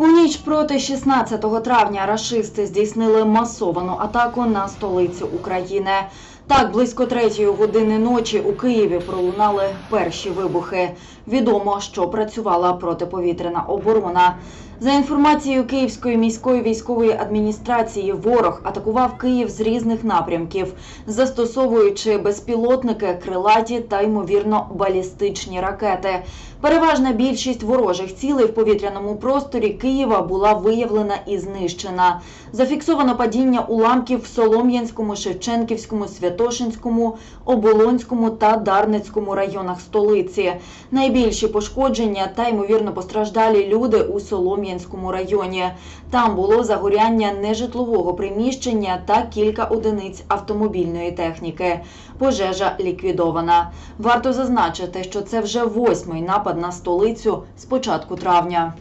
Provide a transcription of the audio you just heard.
У ніч проти 16 травня рашисти здійснили масовану атаку на столицю України. Так, близько третьої години ночі у Києві пролунали перші вибухи. Відомо, що працювала протиповітряна оборона. За інформацією Київської міської військової адміністрації, ворог атакував Київ з різних напрямків, застосовуючи безпілотники, крилаті та ймовірно балістичні ракети. Переважна більшість ворожих цілей в повітряному просторі Києва була виявлена і знищена. Зафіксовано падіння уламків в Солом'янському, Шевченківському, Святошинському, Оболонському та Дарницькому районах столиці. Найбільші пошкодження та ймовірно постраждалі люди у Солом'янському районі. Там було загоряння нежитлового приміщення та кілька одиниць автомобільної техніки. Пожежа ліквідована. Варто зазначити, що це вже восьмий напад на столицю з початку травня.